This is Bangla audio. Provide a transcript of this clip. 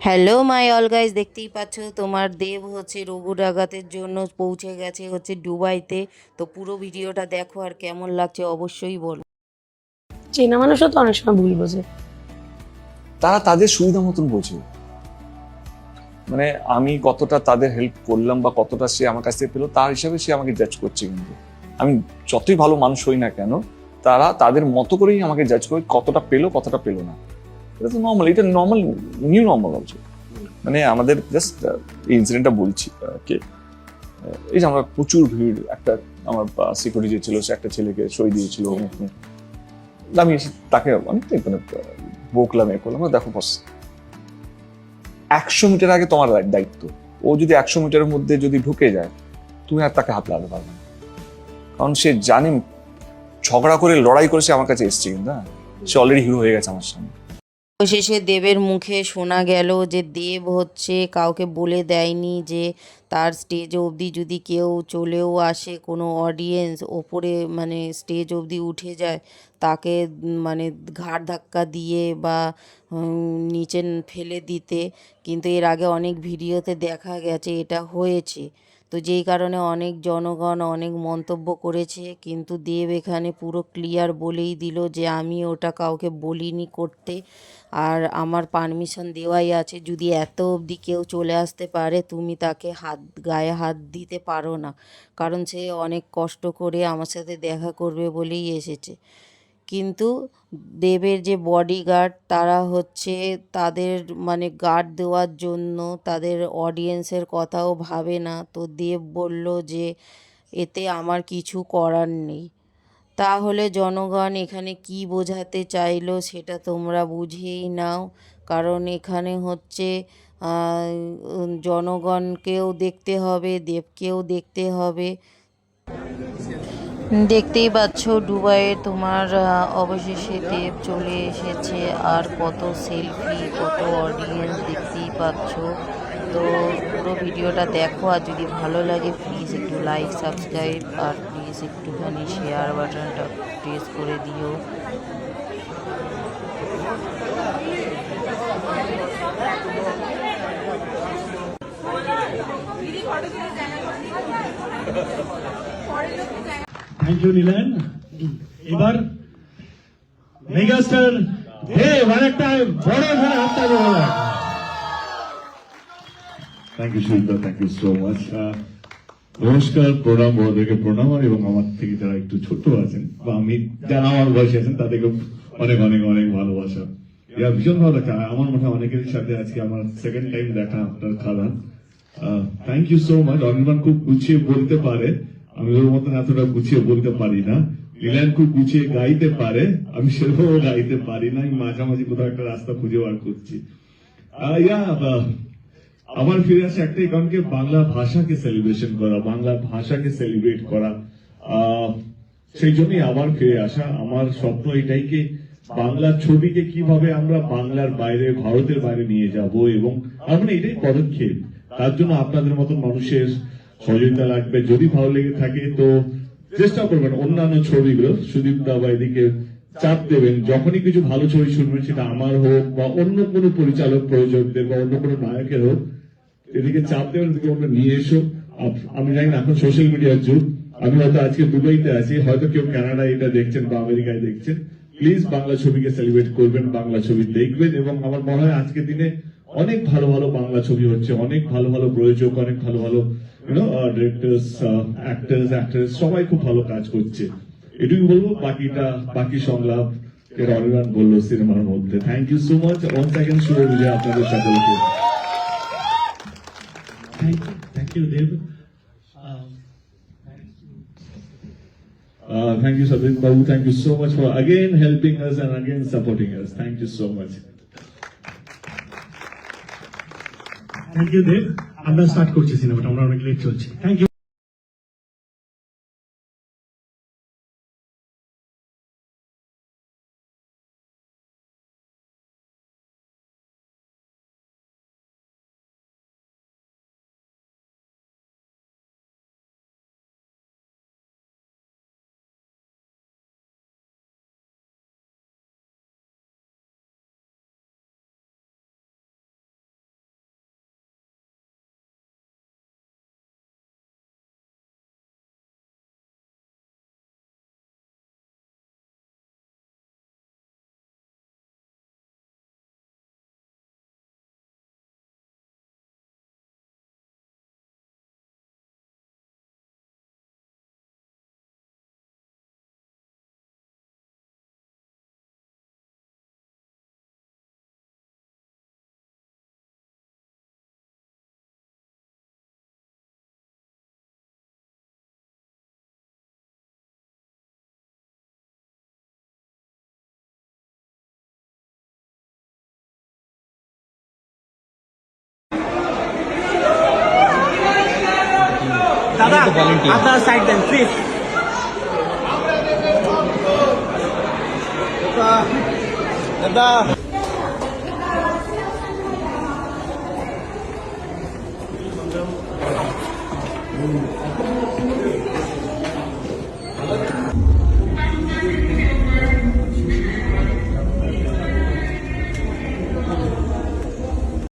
হ্যালো মাই অল গাইজ দেখতেই পাচ্ছ তোমার দেব হচ্ছে রঘু ডাকাতের জন্য পৌঁছে গেছে হচ্ছে দুবাইতে। তো পুরো ভিডিওটা দেখো আর কেমন লাগছে অবশ্যই বলো। চেনা মানুষও তো অনেক সময় ভুল বোঝে। তারা তাদের সুবিধা মতন বোঝে। মানে আমি কতটা তাদের হেল্প করলাম বা কতটা সে আমার কাছ থেকে পেল তার হিসাবে সে আমাকে জাজ করছে কিন্তু। আমি যতই ভালো মানুষ হই না কেন তারা তাদের মতো করেই আমাকে জাজ করে কতটা পেল কতটা পেল না। এটা তো নর্মাল এটা নর্মাল নিউ নর্মাল হচ্ছে মানে আমাদের জাস্ট এই ইনসিডেন্টটা বলছি কে? এই যে আমরা প্রচুর ভিড়, একটা আমার সিকিউরিটি যে ছিল, সে একটা ছেলেকে সই দিয়েছিল আমি এসে তাকে অনেকটাই মানে বকলাম, এ করলাম, দেখো বস একশো মিটার আগে তোমার দায়িত্ব। ও যদি একশো মিটারের মধ্যে যদি ঢুকে যায়, তুমি আর তাকে হাত লাগাতে পারবে না। কারণ সে জানে, ঝগড়া করে, লড়াই করে সে আমার কাছে এসছে কিন্তু হ্যাঁ? সে অলরেডি হিরো হয়ে গেছে আমার সামনে। অবশেষে দেবের মুখে শোনা গেল যে দেব হচ্ছে কাউকে বলে দেয়নি যে তার স্টেজ অবধি যদি কেউ চলেও আসে, কোনো অডিয়েন্স ওপরে মানে স্টেজ অবধি উঠে যায়, তাকে মানে ঘাড় ধাক্কা দিয়ে বা নিচে ফেলে দিতে। কিন্তু এর আগে অনেক ভিডিওতে দেখা গেছে, এটা হয়েছে। তো যেই কারণে অনেক জনগণ অনেক মন্তব্য করেছে, কিন্তু দেব এখানে পুরো ক্লিয়ার বলেই দিল যে আমি ওটা কাউকে বলিনি করতে। আর আমার পারমিশন দেওয়াই আছে, যদি এত অবধি কেউ চলে আসতে পারে, তুমি তাকে হাত, গায়ে হাত দিতে পারো না। কারণ সে অনেক কষ্ট করে আমার সাথে দেখা করবে বলেই এসেছে। কিন্তু দেবের যে বডিগার্ড তারা হচ্ছে তাদের মানে গার্ড দেওয়ার জন্য তাদের অডিয়েন্সের কথাও ভাবে না। তো দেব বলল যে, এতে আমার কিছু করার নেই। তাহলে জনগণ এখানে কি বোঝাতে চাইলো সেটা তোমরা বুঝেই নাও। কারণ এখানে হচ্ছে জনগণকেও দেখতে হবে, দেবকেও দেখতে হবে। দেখতেই পাচ্ছ দুবাইয়ে তোমার অবশেষে দেব চলে এসেছে। আর কত সেলফি কত অডিয়েন্স দেখতেই পাচ্ছ। তো পুরো ভিডিওটা দেখো, আর যদি ভালো লাগে প্লিজ একটু লাইক সাবস্ক্রাইব আর প্লিজ একটুখানি শেয়ার বাটনটা প্রেস করে দিও। থ্যাংক ইউ নিলেন এবার মেগাস্টার দেব আরেকটা বড় ধরে হাতটা দেবো থ্যাংক ইউ সুন্দর থ্যাংক ইউ সো মাচ নমস্কার, প্রণাম, বড়দেরকে প্রণাম এবং আমার থেকে যারা একটু ছোট আছেন, বা আমি যারা আমার বয়সে আছেন তাদেরকে অনেক অনেক অনেক ভালোবাসা। ইয়া ভীষণ ভালো লাগছে, আর আমার মনে হয় অনেকের সাথে আজকে আমার সেকেন্ড টাইম দেখা, আপনার খাওয়া thank you so much Anirban খুব গুছিয়ে বলতে পারে। আমি ওর মতন এতটা গুছিয়ে বলতে পারি না। নীলান খুব গুছিয়ে গাইতে পারে, আমি সেরকম গাইতে পারি না। আমি মাঝামাঝি কোথাও একটা রাস্তা খুঁজে বার করছি। আমার ফিরে আসে একটাই কারণ কি, বাংলা ভাষাকে সেলিব্রেশন করা, বাংলা ভাষাকে সেলিব্রেট করা। সেই জন্যই আবার ফিরে আসা, আমার স্বপ্ন এটাই কি, বাংলা ছবিকে কীভাবে আমরা বাংলার বাইরে, ভারতের বাইরে নিয়ে যাব এবং আমার মানে এটাই পদক্ষেপ। তার জন্য আপনাদের মতন মানুষের সহযোগিতা লাগবে। যদি ভালো লেগে থাকে তো চেষ্টা করবেন অন্যান্য ছবিগুলো। সুদীপ দা বা এদিকে চাপ দেবেন। যখনই কিছু ভালো ছবি শুনবেন সেটা আমার হোক বা অন্য কোনো পরিচালক, প্রযোজকদের বা অন্য কোনো নায়কের হোক, এদিকে চাপ দেবেন ওটা নিয়ে এসো। আমি জানি না, এখন সোশ্যাল মিডিয়ার যুগ। আমি হয়তো আজকে দুবাইতে আছি। হয়তো কেউ কানাডায় এটা দেখছেন বা আমেরিকায় দেখছেন। প্লিজ বাংলা ছবিকে সেলিব্রেট করবেন, বাংলা ছবি দেখবেন এবং আমার মনে হয় আজকের দিনে অনেক ভালো ভালো বাংলা ছবি হচ্ছে। অনেক ভালো ভালো প্রযোজক, অনেক ভালো ভালো ডিরেক্টর্স অ্যাক্টার্স অ্যাক্ট্রেস সবাই খুব ভালো কাজ করছে এটুকু বলব বাকিটা বাকি সংলাপ এর অনির্বাণ বলল সিনেমার মধ্যে thank you so much one second শুভ বিজয় আপনাদের সকলকে thank you thank you Dev Uh, thank you, Sabrin Babu. Thank you so much for again helping us and again supporting us. Thank you so much. You Dev আমরা স্টার্ট করছি সিনেমাটা আমরা অনেক লেট চলছি। Thank you 17. Other side then, please. Ganda. Ganda. Hmm.